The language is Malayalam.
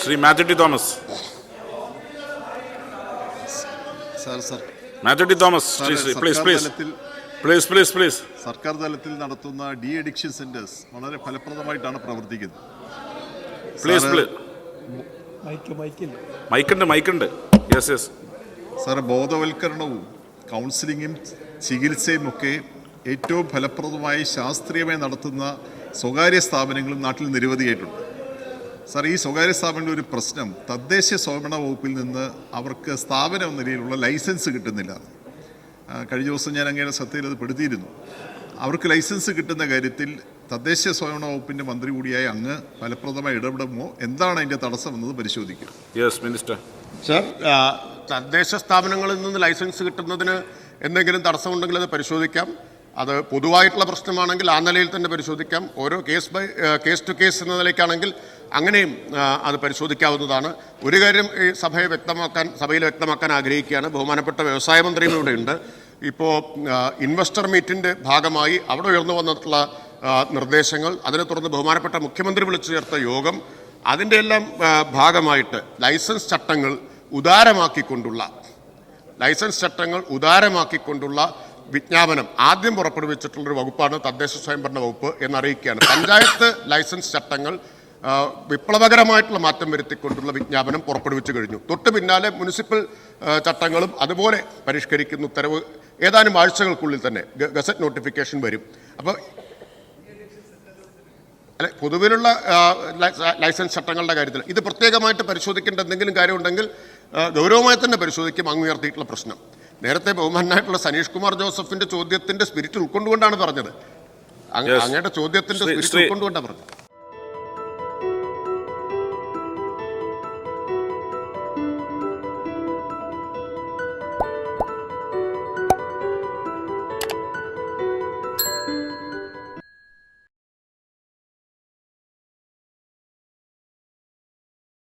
Shri Mathew T Thomas. Sir sir. Mathew T Thomas please സർക്കാർ പ്ലീസ് തലത്തിൽ പ്ലീസ് പ്ലീസ് പ്ലീസ് സർക്കാർ തലത്തിൽ നടത്തുന്ന ഡി അഡിക്ഷൻ സെന്റേഴ്സ് വളരെ ഫലപ്രദമായിട്ടാണ് പ്രവർത്തിക്കുന്നത്. പ്ലീസ് മൈക്കുണ്ട് മൈക്കുണ്ട്. യെസ് യെസ് സാറ് ബോധവൽക്കരണവും കൗൺസിലിങ്ങും ചികിത്സയും ഒക്കെ ഏറ്റവും ഫലപ്രദമായി ശാസ്ത്രീയമായി നടത്തുന്ന സ്വകാര്യ സ്ഥാപനങ്ങളും നാട്ടിൽ നിരവധിയായിട്ടുണ്ട്. സാർ ഈ സ്വകാര്യ സ്ഥാപനങ്ങളുടെ ഒരു പ്രശ്നം തദ്ദേശ സ്വയംഭരണ വകുപ്പിൽ നിന്ന് അവർക്ക് സ്ഥാപനം എന്ന നിലയിലുള്ള ലൈസൻസ് കിട്ടുന്നില്ല. കഴിഞ്ഞ ദിവസം ഞാൻ അങ്ങയുടെ ശ്രദ്ധയിൽ അത് പെടുത്തിയിരുന്നു. അവർക്ക് ലൈസൻസ് കിട്ടുന്ന കാര്യത്തിൽ തദ്ദേശ സ്വയംഭരണ വകുപ്പിന്റെ മന്ത്രി കൂടിയായ അങ്ങ് ഫലപ്രദമായി ഇടപെടുമോ? എന്താണ് അതിന്റെ തടസ്സം എന്നത് പരിശോധിക്കുക യെസ് മിനിസ്റ്റർ സർ തദ്ദേശ സ്ഥാപനങ്ങളിൽ നിന്ന് ലൈസൻസ് കിട്ടുന്നതിന് എന്തെങ്കിലും തടസ്സമുണ്ടെങ്കിൽ അത് പരിശോധിക്കാം. അത് പൊതുവായിട്ടുള്ള പ്രശ്നമാണെങ്കിൽ ആ നിലയിൽ തന്നെ പരിശോധിക്കാം. ഓരോ case by case to case എന്ന നിലയ്ക്കാണെങ്കിൽ അങ്ങനെയും അത് പരിശോധിക്കാവുന്നതാണ്. ഒരു കാര്യം ഈ സഭയെ വ്യക്തമാക്കാൻ സഭയിൽ വ്യക്തമാക്കാൻ ആഗ്രഹിക്കുകയാണ്. ബഹുമാനപ്പെട്ട വ്യവസായ മന്ത്രിയും ഇവിടെയുണ്ട് ഇപ്പോൾ ഇൻവെസ്റ്റർ മീറ്റിന്റെ ഭാഗമായി അവിടെ ഉയർന്നു വന്നിട്ടുള്ള നിർദ്ദേശങ്ങൾ അതിനെ തുടർന്ന് ബഹുമാനപ്പെട്ട മുഖ്യമന്ത്രി വിളിച്ചു ചേർത്ത യോഗം അതിന്റെ എല്ലാം ഭാഗമായിട്ട് ലൈസൻസ് ചട്ടങ്ങൾ ഉദാരമാക്കിക്കൊണ്ടുള്ള ലൈസൻസ് ചട്ടങ്ങൾ ഉദാരമാക്കിക്കൊണ്ടുള്ള വിജ്ഞാപനം ആദ്യം പുറപ്പെടുവിച്ചിട്ടുള്ളൊരു വകുപ്പാണ് തദ്ദേശ സ്വയംഭരണ വകുപ്പ് എന്നറിയിക്കുകയാണ്. പഞ്ചായത്ത് ലൈസൻസ് ചട്ടങ്ങൾ വിപ്ലവകരമായിട്ടുള്ള മാറ്റം വരുത്തിക്കൊണ്ടുള്ള വിജ്ഞാപനം പുറപ്പെടുവിച്ചു കഴിഞ്ഞു. തൊട്ട് പിന്നാലെ മുനിസിപ്പൽ ചട്ടങ്ങളും അതുപോലെ പരിഷ്കരിക്കുന്ന ഉത്തരവ് ഏതാനും ആഴ്ചകൾക്കുള്ളിൽ തന്നെ ഗസറ്റ് നോട്ടിഫിക്കേഷൻ വരും. അപ്പോൾ അല്ലെ പൊതുവിലുള്ള ലൈസൻസ് ചട്ടങ്ങളുടെ കാര്യത്തിൽ ഇത് പ്രത്യേകമായിട്ട് പരിശോധിക്കേണ്ട എന്തെങ്കിലും കാര്യമുണ്ടെങ്കിൽ ഗൗരവമായി തന്നെ പരിശോധിക്കും അങ്ങ് ഉയർത്തിയിട്ടുള്ള പ്രശ്നം. നേരത്തെ ബഹുമാനായിട്ടുള്ള സനീഷ് കുമാർ ജോസഫിന്റെ ചോദ്യത്തിന്റെ സ്പിരിറ്റ് ഉൾക്കൊണ്ടുകൊണ്ടാണ് പറഞ്ഞത്. അങ്ങ് അങ്ങയുടെ ചോദ്യത്തിന്റെ സ്പിരിറ്റ് ഉൾക്കൊണ്ടുകൊണ്ടാണ് പറഞ്ഞത്.